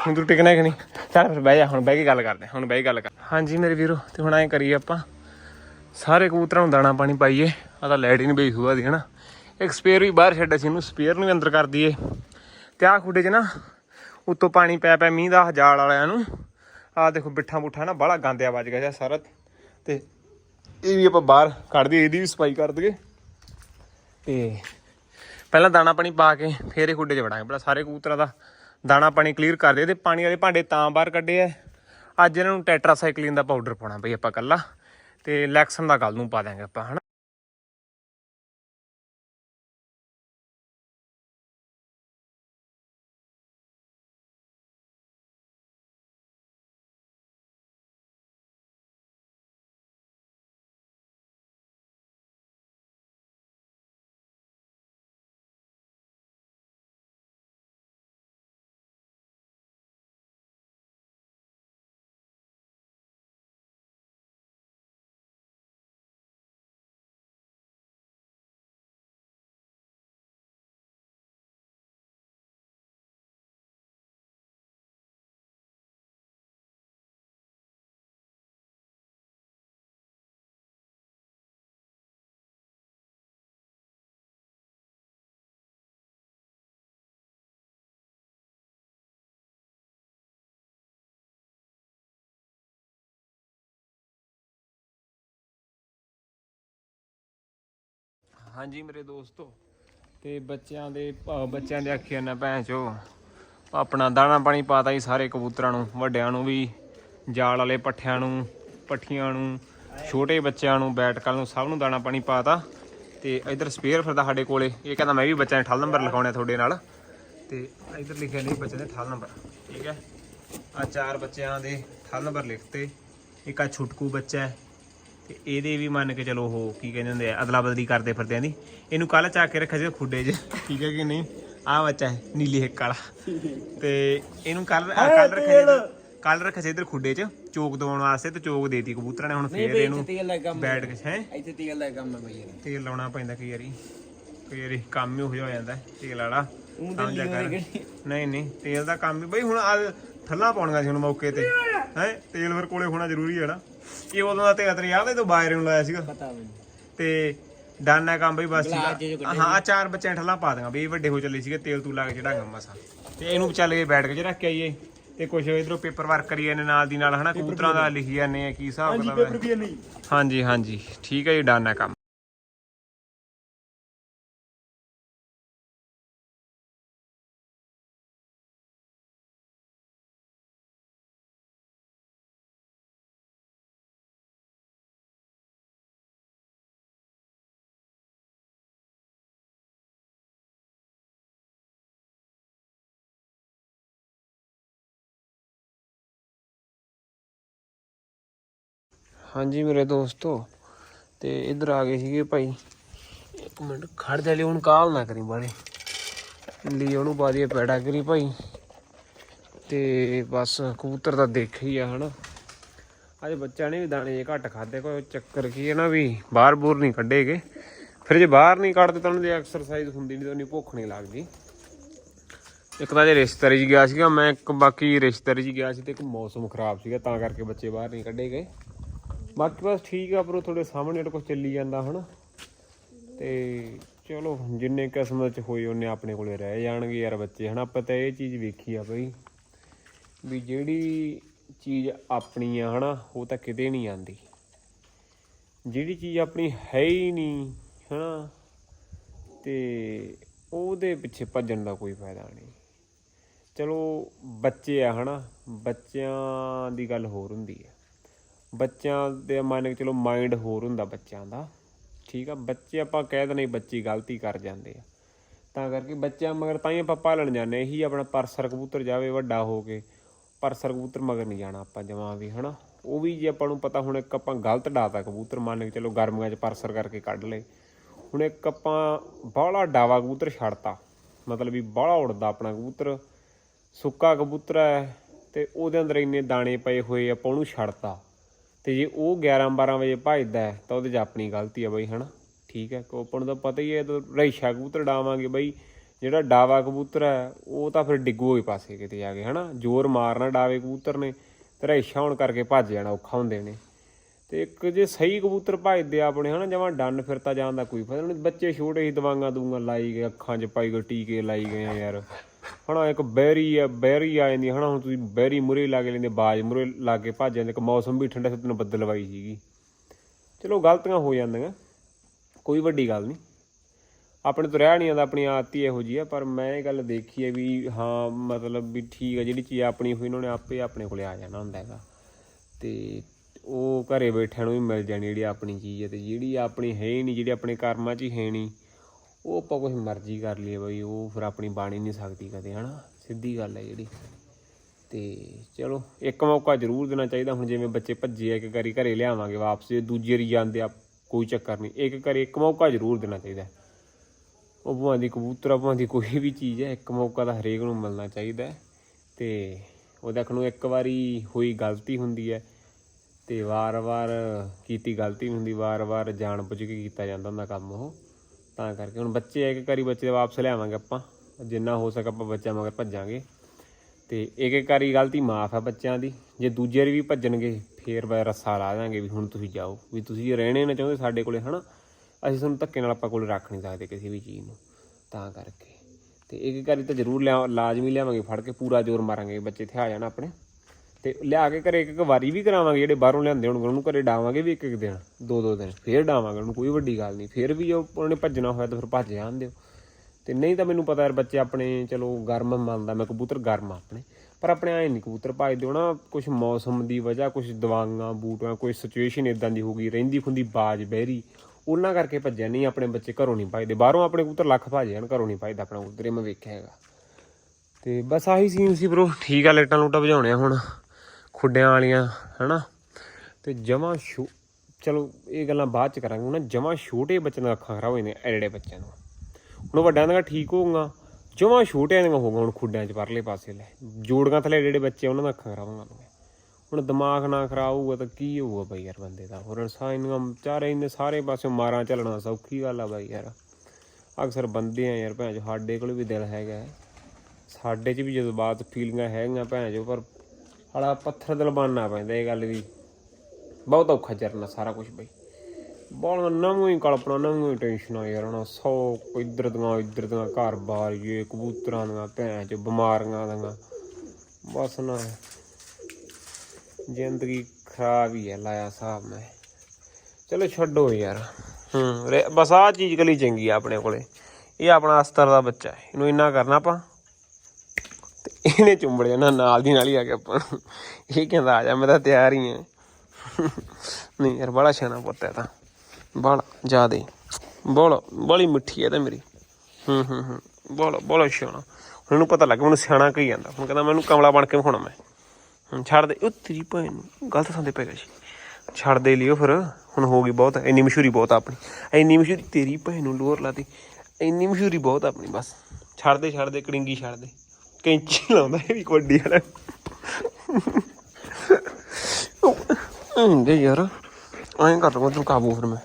ਹੁਣ ਤੂੰ ਟਿਕਣਾ ਕਿ ਨਹੀਂ? ਚੱਲ ਫਿਰ ਬਹਿ ਜਾ ਹੁਣ ਬਹਿ ਕੇ ਗੱਲ ਕਰਦੇ ਹਾਂ, ਹੁਣ ਬਹਿ ਕੇ ਗੱਲ ਕਰ। ਹਾਂਜੀ ਮੇਰੇ ਵੀਰੋ ਤੇ ਹੁਣ ਐਂ ਕਰੀਏ ਆਪਾਂ। ਸਾਰੇ ਕਬੂਤਰਾਂ ਨੂੰ ਦਾਣਾ ਪਾਣੀ ਪਾਈਏ। ਆ ਤਾਂ ਲਾਈਟ ਹੀ ਨਹੀਂ ਬਈ ਸੁਆ ਦੀ ਹਨਾ? ਇੱਕ ਸਪੇਅਰ ਵੀ ਬਾਹਰ ਛੱਡਿਆ ਸੀ ਇਹਨੂੰ ਸਪੇਅਰ ਨੂੰ ਵੀ ਅੰਦਰ ਕਰ ਦਈਏ। ਤੇ ਆਹ ਖੁੱਡੇ 'ਚ ਨਾ ਉੱਤੋਂ ਪਾਣੀ ਪੈ ਪੈ ਮੀਂਹ ਦਾ ਹਜਾਲ ਵਾਲਿਆਂ ਨੂੰ। ਆਹ ਦੇਖੋ ਬਿੱਠਾ ਬੁੱਠਾ ਨਾ ਬੜਾ ਗੰਦਿਆ ਵੱਜ ਗਿਆ ਜਿਹਾ ਸਾਰਾ ਤੇ ਇਹ ਵੀ ਆਪਾਂ ਬਾਹਰ ਕੱਢ ਦਈਏ, ਇਹਦੀ ਵੀ ਸਫ਼ਾਈ ਕਰ ਦਈਏ। ਤੇ ਪਹਿਲਾਂ ਦਾਣਾ ਪਾਣੀ ਪਾ ਕੇ ਫੇਰ ਇਹ ਖੁੱਡੇ 'ਚ ਵੜਾਂਗੇ। ਪਹਿਲਾਂ ਸਾਰੇ ਕਬੂਤਰਾਂ ਦਾ ਦਾਣਾ ਪਾਣੀ ਕਲੀਅਰ ਕਰ ਦੇ ਤੇ ਪਾਣੀ ਵਾਲੇ ਭਾਂਡੇ ਤਾਂ ਬਾਹਰ ਕੱਢੇ ਐ ਅੱਜ ਇਹਨਾਂ ਨੂੰ ਟੈਟਰਾਸਾਈਕਲਿਨ ਦਾ ਪਾਊਡਰ ਪਾਉਣਾ ਬਈ ਆਪਾਂ ਕੱਲਾ ਤੇ ਲੈਕਸਨ ਦਾ ਕੱਲ ਨੂੰ ਪਾ ਦਾਂਗੇ ਆਪਾਂ, ਹਨਾ? ਹਾਂਜੀ ਮੇਰੇ ਦੋਸਤੋ, ਤੇ ਬੱਚਿਆਂ ਦੇ ਬੱਚਿਆਂ ਦੇ ਆਖੀਆਂ ਨਾ ਭੈਣ ਚੋ, ਆਪਣਾ ਦਾਣਾ ਪਾਣੀ ਪਾਤਾ ਜੀ ਸਾਰੇ ਕਬੂਤਰਾਂ ਨੂੰ, ਵੱਡਿਆਂ ਨੂੰ ਵੀ, ਜਾਲ ਵਾਲੇ ਪੱਠਿਆਂ ਨੂੰ, ਪੱਠੀਆਂ ਨੂੰ, ਛੋਟੇ ਬੱਚਿਆਂ ਨੂੰ, ਬੈਟਕਲ ਨੂੰ, ਸਭ ਨੂੰ ਦਾਣਾ ਪਾਣੀ ਪਾਤਾ। ਤੇ ਇਧਰ ਸਪੇਅਰ ਫਿਰਦਾ ਸਾਡੇ ਕੋਲੇ, ਇਹ ਕਹਿੰਦਾ ਮੈਂ ਵੀ ਬੱਚਿਆਂ ਦੇ ਠੱਲ ਨੰਬਰ ਲਿਖਾਉਣੇ ਤੁਹਾਡੇ ਨਾਲ। ਤੇ ਇਧਰ ਲਿਖਿਆ ਨਹੀਂ ਬੱਚਿਆਂ ਦੇ ਠੱਲ ਨੰਬਰ, ਠੀਕ ਹੈ? ਆ ਚਾਰ ਬੱਚਿਆਂ ਦੇ ਠੱਲ ਨੰਬਰ ਲਿਖਤੇ, ਇੱਕ ਆ ਛੁਟਕੂ ਬੱਚਾ ਹੈ ਤੇ ਇਹਦੇ ਵੀ ਮੰਨ ਕੇ ਚਲੋ ਉਹ ਕੀ ਕਹਿੰਦੇ ਹੁੰਦੇ ਆ ਅਦਲਾ ਬਦਲੀ ਕਰਦੇ ਫਿਰਦੇ ਆਂ ਦੀ ਇਹਨੂੰ ਕੱਲ ਚਾ ਕੇ ਰੱਖਿਆ ਸੀ ਖੁੱਡੇ 'ਚ। ਠੀਕ ਹੈ ਕਿ ਨਹੀਂ? ਆ ਬੱਚਾ ਹੈ ਨੀਲੀ ਹਿੱਕ ਵਾਲਾ। ਤੇ ਇਹਨੂੰ ਕੱਲ ਕੱਲ ਰੱਖਿਆ ਸੀ ਕੱਲ ਰੱਖਿਆ ਸੀ ਇਧਰ ਖੁੱਡੇ 'ਚ ਚੋਕ ਦਵਾਉਣ ਵਾਸਤੇ ਤੇ ਚੋਕ ਦੇਤੀ ਕਬੂਤਰਾਂ ਨੇ ਹੁਣ ਫੇਰ ਇਹਨੂੰ ਬੈਠ ਕੇ ਹੈ? ਇੱਥੇ ਤੇਲ ਦਾ ਕੰਮ ਹੈ ਬਈ ਤੇਲ ਲਾਉਣਾ ਪੈਂਦਾ ਕਈ ਵਾਰੀ। ਕਈ ਵਾਰੀ ਕੰਮ ਹੀ ਹੋ ਜਾਂਦਾ ਤੇਲ ਵਾਲਾ। ਨਹੀਂ ਨਹੀਂ ਤੇਲ ਦਾ ਕੰਮ ਵੀ ਬਈ ਹੁਣ ਆ ਥੱਲਾ ਪਾਉਣੀਆਂ ਸੀ ਹੁਣ ਮੌਕੇ ਤੇ ਹੈ? ਤੇਲ ਫਿਰ ਕੋਲੇ ਹੋਣਾ ਜ਼ਰੂਰੀ ਹੈ ਨਾ। ਇਹ ਉਦੋਂ ਦਾ ਤੇਲ ਤੇਰੇ ਯਾਦ ਹੈ ਤੋਂ ਬਾਹਰ ਨੂੰ ਲਾਇਆ ਸੀਗਾ। ਪਤਾ ਮੈਨੂੰ। ਤੇ ਡਾਨਾ ਕੰਮ ਬਈ ਬਸ ਗਲਾਸ ਜਿਹੇ ਹਾਂ ਆਹ ਚਾਰ ਬੱਚਿਆਂ ਠੱਲਾ ਪਾ ਦਾਂਗਾ ਵੀ ਇਹ ਵੱਡੇ ਹੋ ਚੱਲੇ ਸੀਗੇ ਤੇਲ ਤੂੰ ਲਾ ਕੇ ਚੜਾਂਗਾ ਮਸਾ। ਤੇ ਇਹਨੂੰ ਚੱਲ ਕੇ ਬੈਠ ਕੇ ਚ ਰੱਖ ਕੇ ਆਈਏ ਤੇ ਕੁਝ ਇਧਰੋਂ ਪੇਪਰ ਵਰਕ ਕਰੀ ਜਾਂਦੇ ਨਾਲ ਦੀ ਨਾਲ ਹਨਾ ਕਬੂਤਰਾਂ ਦਾ ਲਿਖੀ ਜਾਂਦੇ ਆ ਕੀ ਹਿਸਾਬ ਕਿਤਾਬ ਹੈ। ਵੀ ਨਹੀਂ? ਹਾਂਜੀ ਹਾਂਜੀ ਠੀਕ ਹੈ ਜੀ ਡਾਨਾ ਕੰਮ। ਹਾਂਜੀ ਮੇਰੇ ਦੋਸਤੋ, ਤੇ ਇੱਧਰ ਆ ਗਏ ਸੀਗੇ ਭਾਈ। ਇੱਕ ਮਿੰਟ, ਖੜ ਜਾ ਲਈ ਹੁਣ ਕਾਲ ਨਾ ਕਰੀ ਬਾਰੇ ਲਈ ਉਹਨੂੰ ਪਾ ਦਈਏ ਪੈੜਾ ਕਰੀ ਭਾਈ। ਤੇ ਬਸ ਕਬੂਤਰ ਤਾਂ ਦੇਖ ਹੀ ਆ, ਹਨਾ। ਅੱਜ ਬੱਚਿਆਂ ਨੇ ਵੀ ਦਾਣੇ ਜੇ ਘੱਟ ਖਾਦੇ ਕੋਈ ਚੱਕਰ ਕੀ ਹੈ ਨਾ ਵੀ ਬਾਹਰ ਬੂਰ ਨਹੀਂ ਕੱਢੇਗੇ। ਫਿਰ ਜੇ ਬਾਹਰ ਨਹੀਂ ਕੱਢਦੇ ਤਾਂ ਉਹਨਾਂ ਦੀ ਐਕਸਰਸਾਈਜ਼ ਹੁੰਦੀ ਨਹੀਂ ਤਾਂ ਉਹਨੀ ਭੁੱਖ ਨਹੀਂ ਲੱਗਦੀ। ਇੱਕ ਤਾਂ ਜੇ ਰਿਸ਼ਤੇਦਾਰੀ 'ਚ ਗਿਆ ਸੀਗਾ, ਮੈਂ ਇੱਕ ਬਾਕੀ ਰਿਸ਼ਤੇਦਾਰੀ 'ਚ ਗਿਆ ਸੀ ਤੇ ਇੱਕ ਮੌਸਮ ਖਰਾਬ ਸੀਗਾ, ਤਾਂ ਕਰਕੇ ਬੱਚੇ ਬਾਹਰ ਨਹੀਂ ਕੱਢੇ ਗਏ। ਬਾਕੀ ਬਸ ਠੀਕ ਆ ਪਰ ਤੁਹਾਡੇ ਸਾਹਮਣੇ ਕੁਝ ਚੱਲੀ ਜਾਂਦਾ ਹਨਾ। ਤੇ ਚਲੋ, ਜਿੰਨੇ ਕਿਸਮਤ ਚ ਹੋਏ ਉਹਨੇ ਆਪਣੇ ਕੋਲੇ ਰਹਿ ਜਾਣਗੇ ਯਾਰ ਬੱਚੇ ਹਨਾ। ਆਪਾਂ ਤਾਂ ਇਹ ਚੀਜ਼ ਵੇਖੀ ਆ ਬਈ, ਵੀ ਜਿਹੜੀ ਚੀਜ਼ ਆਪਣੀ ਆ ਹਨਾ, ਉਹ ਤਾਂ ਕਿਤੇ ਨਹੀਂ ਆਂਦੀ। ਜਿਹੜੀ ਚੀਜ਼ ਆਪਣੀ ਹੈ ਹੀ ਨਹੀਂ ਹਨਾ, ਤੇ ਉਹਦੇ ਪਿੱਛੇ ਭੱਜਣ ਦਾ ਕੋਈ ਫਾਇਦਾ ਨਹੀਂ। ਚਲੋ, ਬੱਚੇ ਆ ਹਨਾ, ਬੱਚਿਆਂ ਦੀ ਗੱਲ ਹੋਰ ਹੁੰਦੀ ਹੈ ਬੱਚਿਆਂ ਦੇ ਮੰਨ ਕੇ ਚਲੋ ਮਾਈਂਡ ਹੋਰ ਹੁੰਦਾ ਬੱਚਿਆਂ ਦਾ। ਠੀਕ ਆ, ਬੱਚੇ ਆਪਾਂ ਕਹਿ ਦਿੰਦੇ ਬੱਚੀ ਗਲਤੀ ਕਰ ਜਾਂਦੇ ਆ। ਤਾਂ ਕਰਕੇ ਬੱਚਿਆਂ ਮਗਰ ਤਾਂ ਹੀ ਆਪਾਂ ਪਾਲਣ ਜਾਂਦੇ ਇਹੀ ਆਪਣਾ ਪਰਸਰ ਕਬੂਤਰ ਜਾਵੇ, ਵੱਡਾ ਹੋ ਕੇ ਪਰਸਰ ਕਬੂਤਰ ਮਗਰ ਨਹੀਂ ਜਾਣਾ ਆਪਾਂ ਜਮਾਂ ਵੀ, ਹਨਾ। ਉਹ ਵੀ ਜੇ ਆਪਾਂ ਨੂੰ ਪਤਾ, ਹੁਣ ਇੱਕ ਆਪਾਂ ਗਲਤ ਡਾਤਾ ਕਬੂਤਰ, ਮੰਨ ਕੇ ਚਲੋ ਗਰਮੀਆਂ 'ਚ ਪਰਸਰ ਕਰਕੇ ਕੱਢ ਲਏ। ਹੁਣ ਇੱਕ ਆਪਾਂ ਬਾਹਲਾ ਡਾਵਾ ਕਬੂਤਰ ਛੱਡਤਾ, ਮਤਲਬ ਵੀ ਬਾਹਲਾ ਉੜਦਾ ਆਪਣਾ ਕਬੂਤਰ। ਸੁੱਕਾ ਕਬੂਤਰ ਹੈ ਤੇ ਉਹਦੇ ਅੰਦਰ ਇੰਨੇ ਦਾਣੇ ਪਏ ਹੋਏ ਆਪਾਂ ਉਹਨੂੰ ਛੱਡਤਾ। ਤੇ ਜੇ ਉਹ 11 12 ਵਜੇ ਭੱਜਦਾ ਤਾਂ ਉਹਦੇ 'ਚ ਆਪਣੀ ਗਲਤੀ ਆ ਬਈ, ਹਨਾ? ਠੀਕ ਹੈ ਕੋ ਆਪਾਂ ਨੂੰ ਤਾਂ ਪਤਾ ਹੀ ਹੈ ਤਾਂ ਰੇਸ਼ਾ ਕਬੂਤਰ ਡਾਵਾਂਗੇ ਬਈ। ਜਿਹੜਾ ਡਾਵਾ ਕਬੂਤਰ ਹੈ, ਉਹ ਤਾਂ ਫਿਰ ਡਿੱਗੂ ਹੀ ਪਾਸੇ ਕਿਤੇ ਜਾ ਕੇ, ਹਨਾ? ਜ਼ੋਰ ਮਾਰਨਾ ਡਾਵੇ ਕਬੂਤਰ ਨੇ, ਤੇ ਰੇਸ਼ਾ ਹੋਣ ਕਰਕੇ ਭੱਜ ਜਾਣਾ ਔਖਾ ਹੁੰਦੇ ਨੇ। ਤੇ ਇੱਕ ਜੇ ਸਹੀ ਕਬੂਤਰ ਭੱਜਦੇ ਆ ਆਪਣੇ, ਹਨਾ? ਜਮਾਂ ਡੰਨ ਫਿਰਤਾ ਜਾਣ ਦਾ ਕੋਈ ਫਾਇਦਾ ਨਹੀਂ ਬੱਚੇ ਛੋਟੇ ਹੀ ਦਵਾਈਆਂ ਦੂੰਗਾ ਲਾਈ ਗਏ, ਅੱਖਾਂ 'ਚ ਪਾਈ ਗਏ, ਟੀਕੇ ਲਾਈ ਗਏ ਆ ਯਾਰ। ਹਣਾ, ਇੱਕ ਬੈਰੀ ਆ ਬੈਰੀ ਆ ਜਾਂਦੀ ਹਨਾ ਹੁਣ ਤੁਸੀਂ ਬੈਰੀ ਮੁਰੇ ਲਾ ਕੇ ਲੈਂਦੇ, ਬਾਜ ਮੁਰੇ ਲਾ ਕੇ ਭੱਜ ਜਾਂਦੇ, ਇੱਕ ਮੌਸਮ ਵੀ ਠੰਡਾ ਸੱਤ ਨੂੰ ਬੱਦਲਵਾਈ ਸੀਗੀ। ਚਲੋ, ਗਲਤੀਆਂ ਹੋ ਜਾਂਦੀਆਂ, ਕੋਈ ਵੱਡੀ ਗੱਲ ਨਹੀਂ। ਆਪਣੇ ਤੋਂ ਰਹਿ ਨਹੀਂ ਆਉਂਦਾ ਆਪਣੀ ਆਦਤ ਹੀ ਇਹੋ ਜੀ ਆ, ਪਰ ਮੈਂ ਇਹ ਗੱਲ ਦੇਖੀ ਹੈ ਵੀ, ਹਾਂ, ਮਤਲਬ ਵੀ ਠੀਕ ਹੈ ਜਿਹੜੀ ਚੀਜ਼ ਆਪਣੀ ਹੋਈ, ਉਹਨਾਂ ਨੇ ਆਪੇ ਆਪਣੇ ਕੋਲੇ ਆ ਜਾਣਾ ਹੁੰਦਾ ਹੈਗਾ। ਤੇ ਉਹ ਘਰੇ ਬੈਠਿਆਂ ਨੂੰ ਵੀ ਮਿਲ ਜਾਣੀ, ਜਿਹੜੀ ਆਪਣੀ ਚੀਜ਼ ਹੈ ਤੇ ਜਿਹੜੀ ਆਪਣੀ ਹੈ ਹੀ ਨਹੀਂ, ਜਿਹੜੀ ਆਪਣੇ ਕਰਮਾਂ 'ਚ ਹੀ ਹੈ ਨਹੀਂ। ਉਹ ਆਪਾਂ ਕੁਛ ਮਰਜ਼ੀ ਕਰ ਲਈਏ ਬਈ ਉਹ ਫਿਰ ਆਪਣੀ ਬਾਣੀ ਨਹੀਂ ਸਕਦੀ ਕਦੇ ਹਨਾ? ਸਿੱਧੀ ਗੱਲ ਹੈ ਜਿਹੜੀ। ਤੇ ਚਲੋ ਇੱਕ ਮੌਕਾ ਜ਼ਰੂਰ ਦੇਣਾ ਚਾਹੀਦਾ ਹੁਣ ਜਿਵੇਂ ਬੱਚੇ ਭੱਜੇ ਆ ਇੱਕ ਵਾਰੀ ਘਰੇ ਲਿਆਵਾਂਗੇ ਵਾਪਸ ਜੇ ਦੂਜੀ ਵਾਰੀ ਜਾਂਦੇ ਆ ਕੋਈ ਚੱਕਰ ਨਹੀਂ। ਇੱਕ ਕਰੀ ਇੱਕ ਮੌਕਾ ਜ਼ਰੂਰ ਦੇਣਾ ਚਾਹੀਦਾ। ਉਹ ਭਾਵੇਂ ਦੀ ਕਬੂਤਰ ਆ, ਭਾਵੇਂ ਦੀ ਕੋਈ ਵੀ ਚੀਜ਼ ਹੈ ਇੱਕ ਮੌਕਾ ਤਾਂ ਹਰੇਕ ਨੂੰ ਮਿਲਣਾ ਚਾਹੀਦਾ ਹੈ। ਤੇ ਉਹ ਦੇਖ ਨੂੰ ਇੱਕ ਵਾਰੀ ਹੋਈ ਗਲਤੀ ਹੁੰਦੀ ਹੈ ਤੇ ਵਾਰ-ਵਾਰ ਕੀਤੀ ਗਲਤੀ ਹੁੰਦੀ ਵਾਰ-ਵਾਰ ਜਾਣ ਬੁੱਝ ਕੇ ਕੀਤਾ ਜਾਂਦਾ ਹੁੰਦਾ ਕੰਮ ਉਹ। ਤਾਂ ਕਰਕੇ। ਹੁਣ ਬੱਚੇ ਆ, ਇੱਕ ਵਾਰੀ ਬੱਚੇ ਵਾਪਸ ਲਿਆਵਾਂਗੇ ਆਪਾਂ। ਜਿੰਨਾ ਹੋ ਸਕੇ ਆਪਾਂ ਬੱਚਿਆਂ ਮਗਰ ਭੱਜਾਂਗੇ। ਤੇ ਇੱਕ ਇੱਕ ਵਾਰੀ ਗਲਤੀ ਮਾਫ ਆ ਬੱਚਿਆਂ ਦੀ। ਜੇ ਦੂਜੇ ਵਾਰੀ ਵੀ ਭੱਜਣਗੇ ਫੇਰ ਬੈ ਰੱਸਾ ਲਾ ਦਾਂਗੇ ਵੀ ਹੁਣ ਤੁਸੀਂ ਜਾਓ। ਵੀ ਤੁਸੀਂ ਰਹਿਣੇ ਨਾ ਚਾਹੁੰਦੇ ਸਾਡੇ ਕੋਲੇ ਹਨਾ? ਅਸੀਂ ਤੁਹਾਨੂੰ ਧੱਕੇ ਨਾਲ ਆਪਾਂ ਕੋਲੇ ਰੱਖ ਨਹੀਂ ਸਕਦੇ ਕਿਸੇ ਵੀ ਚੀਜ਼ ਨੂੰ। ਤਾਂ ਕਰਕੇ। ਤੇ ਇੱਕ ਇੱਕ ਵਾਰੀ ਤਾਂ ਜ਼ਰੂਰ ਲਿਆ ਲਾਜ਼ਮੀ ਲਿਆਵਾਂਗੇ ਫੜ ਕੇ ਪੂਰਾ ਜ਼ੋਰ ਮਾਰਾਂਗੇ ਬੱਚੇ ਇੱਥੇ ਆ ਜਾਣ ਆਪਣੇ। ਤੇ ਲਿਆ ਕੇ ਘਰੇ ਇੱਕ ਇੱਕ ਵਾਰੀ ਵੀ ਕਰਾਵਾਂਗੇ, ਜਿਹੜੇ ਬਾਹਰੋਂ ਲਿਆਂਦੇ ਹੋਣਗੇ, ਉਹਨੂੰ ਘਰੇ ਡਾਵਾਂਗੇ ਵੀ ਇੱਕ ਇੱਕ ਦਿਨ ਦੋ ਦੋ ਦਿਨ, ਫੇਰ ਡਾਵਾਂਗੇ ਉਹਨੂੰ ਕੋਈ ਵੱਡੀ ਗੱਲ ਨਹੀਂ, ਫੇਰ ਵੀ ਉਹ ਉਹਨੇ ਭੱਜਣਾ ਹੋਇਆ ਤਾਂ ਫਿਰ ਭੱਜ ਜਾਣ ਦਿਓ ਤੇ ਨਹੀਂ ਤਾਂ ਮੈਨੂੰ ਪਤਾ ਯਾਰ ਬੱਚੇ ਆਪਣੇ, ਚਲੋ ਗਰਮ ਮੰਨਦਾ, ਮੈਂ ਕਬੂਤਰ ਗਰਮ ਆ ਆਪਣੇ, ਪਰ ਆਪਣੇ ਐ ਨਹੀਂ ਕਬੂਤਰ ਭੱਜਦੇ ਹੋਣਾ ਕੁਝ ਮੌਸਮ ਦੀ ਵਜ੍ਹਾ ਕੁਝ ਦਵਾਈਆਂ ਬੂਟਾਂ ਕੋਈ ਸਿਚੁਏਸ਼ਨ ਇਦਾਂ ਦੀ ਹੋ ਗਈ, ਰਹਿੰਦੀ ਖੁੰਦੀ ਬਾਜ ਬਹਿਰੀ, ਉਹਨਾਂ ਕਰਕੇ ਭੱਜਿਆ, ਨਹੀਂ ਆਪਣੇ ਬੱਚੇ ਘਰੋਂ ਨਹੀਂ ਭੱਜਦੇ, ਬਾਹਰੋਂ ਆਪਣੇ ਕਬੂਤਰ ਲੱਖ ਭੱਜ ਜਾਣ, ਘਰੋਂ ਨਹੀਂ ਭੱਜਦਾ ਆਪਣਾ ਕਬੂਤਰ ਮੈਂ ਵੇਖਿਆ ਹੈਗਾ। ਤੇ ਬਸ ਆਹੀ ਸੀਨ ਸੀ ਬ్రో ਠੀਕ ਆ ਲੇਟਾਂ ਲੂਟਾਂ ਵਜਾਉਣੇ ਆ ਹੁਣ। ਖੁੱਡਿਆਂ ਵਾਲੀਆਂ, ਹਨਾ? ਤੇ ਜਮਾ ਛੋ, ਚਲੋ, ਇਹ ਗੱਲਾਂ ਬਾਅਦ ਚ ਕਰਾਂਗੇ। ਹੁਣ ਜਮਾ ਛੋਟੇ ਬੱਚਿਆਂ ਦਾ ਅੱਖਾਂ ਖਰਾਬ ਹੋਏ ਨੇ ਐਡੇ ਬੱਚਿਆਂ ਨੂੰ। ਹੁਣ ਵੱਡਿਆਂ ਦਾ ਠੀਕ ਹੋਊਗਾ। ਜਮਾ ਛੋਟਿਆਂ ਦੀਆਂ ਹੋਊਗਾ ਹੁਣ ਖੁੱਡਿਆਂ ਚ, ਪਰਲੇ ਪਾਸੇ ਲੈ। ਜੋੜੀਆਂ ਥੱਲੇ ਜਿਹੜੇ ਬੱਚੇ ਉਹਨਾਂ ਦਾ ਅੱਖਾਂ ਖਰਾਬ ਹੋਣਗੀਆਂ ਹੁਣ ਦਿਮਾਗ ਨਾ ਖਰਾਬ ਹੋਊਗਾ ਤਾਂ ਕੀ ਹੋਊਗਾ ਬਾਈ ਯਾਰ ਬੰਦੇ ਦਾ? ਹੋਰ ਇਨਸਾਨ ਇਹਨੂੰ ਚਾਰੇ ਇਹਨੇ ਸਾਰੇ ਪਾਸੇ ਮਾਰਾਂ ਚੱਲਣਾ ਸੌਖੀ ਗੱਲ ਆ ਬਾਈ ਯਾਰ। ਅਕਸਰ ਬੰਦੇ ਆ ਯਾਰ ਭੈਣ ਚੋ ਸਾਡੇ ਕੋਲ ਵੀ ਦਿਲ ਹੈਗਾ। ਸਾਡੇ 'ਚ ਵੀ ਜਜ਼ਬਾਤ ਫੀਲਿੰਗਾਂ ਹੈਗੀਆਂ ਭੈਣ ਜੋ ਪਰ ਹਾਲਾ ਪੱਥਰ ਦਲਬਾਨਾ ਪੈਂਦਾ ਇਹ ਗੱਲ ਵੀ ਬਹੁਤ ਔਖਾ ਚਰਨਾ ਸਾਰਾ ਕੁਝ ਬਈ। ਬਹੁਤ ਨਵੀਂ ਹੀ ਕਲਪਨਾ, ਨਵੀਂ ਟੈਨਸ਼ਨਾਂ ਯਾਰ ਨਾ ਸੌ ਇੱਧਰ ਦੀਆਂ ਇੱਧਰ ਦੀਆਂ ਘਰ ਬਾਰ ਇਹ ਕਬੂਤਰਾਂ ਦੀਆਂ, ਭੈਣ ਚ ਬਿਮਾਰੀਆਂ ਦੀਆਂ। ਬਸ ਨਾ। ਜ਼ਿੰਦਗੀ ਖਰਾਬ ਹੀ ਹੈ ਲਾਇਆ ਸਾਹਿਬ ਮੈਂ। ਚਲੋ ਛੱਡੋ ਯਾਰ। ਹੂੰ ਬਸ ਆਹ ਚੀਜ਼ ਕਲੀ ਚੰਗੀ ਆ ਆਪਣੇ ਕੋਲੇ। ਇਹ ਆਪਣਾ ਅਸਤਰ ਦਾ ਬੱਚਾ ਇਹਨੂੰ ਇੰਨਾ ਕਰਨਾ ਆਪਾਂ। ਇਹਨੇ ਚੁੰਬੜ ਜਾਣਾ, ਨਾਲ ਦੀ ਨਾਲ ਹੀ ਆ ਕੇ ਆਪਾਂ ਨੂੰ। ਇਹ ਕਹਿੰਦਾ, ਆ ਜਾ, ਮੈਂ ਤਾਂ ਤਿਆਰ ਹੀ ਹਾਂ। ਨਹੀਂ ਯਾਰ, ਬੜਾ ਸਿਆਣਾ ਪੁੱਤ ਹੈ ਤਾਂ। ਬੜਾ ਜ਼ਿਆਦੇ। ਬੋਲ, ਬੜੀ ਮਿੱਠੀ ਹੈ ਤਾਂ ਮੇਰੀ। ਹੂੰ ਹੂੰ ਹੂੰ। ਬੋਲ ਬੋਲ ਸਿਆਣਾ। ਹੁਣ ਇਹਨੂੰ ਪਤਾ ਲੱਗ ਮੈਨੂੰ ਸਿਆਣਾ ਕਹੀ ਜਾਂਦਾ। ਹੁਣ ਕਹਿੰਦਾ, ਮੈਨੂੰ ਕਮਲਾ ਬਣ ਕੇ ਵਿਖਾਉਣਾ ਮੈਂ। ਹੁਣ ਛੱਡ ਦੇ। ਉਹ ਤੇਰੀ ਭੈਣ ਨੂੰ ਗਲਤ ਸੰਦੇ ਪੈ ਗਿਆ ਸੀ। ਛੱਡ ਦੇ ਲਿਓ ਫਿਰ। ਹੁਣ ਹੋ ਗਈ ਬਹੁਤ। ਇੰਨੀ ਮਸ਼ਹੂਰੀ ਬਹੁਤ ਆ ਆਪਣੀ। ਇੰਨੀ ਮਸ਼ਹੂਰੀ ਤੇਰੀ ਭੈਣ ਨੂੰ ਲੋਰ ਲਾਤੀ। ਇੰਨੀ ਮਸ਼ਹੂਰੀ ਬਹੁਤ ਆ ਆਪਣੀ, ਬਸ। ਛੱਡ ਦੇ ਛੱਡ ਦੇ, ਕੜਿੰਗੀ ਛੱਡ ਦੇ। ਕੈਂਚੀ ਲਾਉਂਦਾ ਇਹ ਵੀ ਕਬੱਡੀ ਵਾਲਾ। ਹੁੰਦੇ ਯਾਰ ਐਂ ਕਰ ਲਵਾਂ ਤੂੰ ਕਾਬੂ ਫਿਰ ਮੈਂ।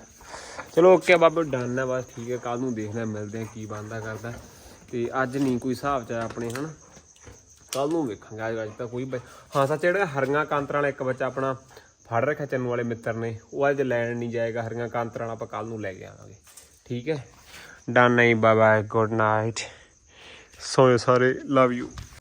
ਚਲੋ ਓਕੇ ਬਾਬੇ ਡਨ ਹੈ ਬਸ ਠੀਕ ਹੈ ਕੱਲ ਨੂੰ ਦੇਖਦੇ ਮਿਲਦੇ ਹਾਂ ਕੀ ਬਣਦਾ ਕਰਦਾ। ਤੇ ਅੱਜ ਨਹੀਂ ਕੋਈ ਹਿਸਾਬ ਚ ਆ ਆਪਣੇ ਹਨ? ਕੱਲ ਨੂੰ ਵੇਖਾਂਗੇ ਅੱਜ ਅੱਜ ਤਾਂ ਕੋਈ ਹਾਂ ਸੱਚ ਜਿਹੜਾ ਹਰੀਆਂ ਕਾਂਤਰਾਂ ਵਾਲਾ ਇੱਕ ਬੱਚਾ ਆਪਣਾ ਫੜ ਰੱਖਿਆ ਚੰਨੂ ਵਾਲੇ ਮਿੱਤਰ ਨੇ ਉਹ ਅੱਜ ਲੈਣ ਨਹੀਂ ਜਾਏਗਾ ਹਰੀਆਂ ਕਾਂਤਰਾਂ ਵਾਲਾ ਆਪਾਂ ਕੱਲ ਨੂੰ ਲੈ ਕੇ ਆਵਾਂਗੇ। ਠੀਕ ਹੈ? ਡਨ ਹੈ ਬਾਏ ਬਾਏ ਗੁੱਡ ਨਾਈਟ। ਸੋਏ ਸਾਰੇ ਲਵ ਯੂ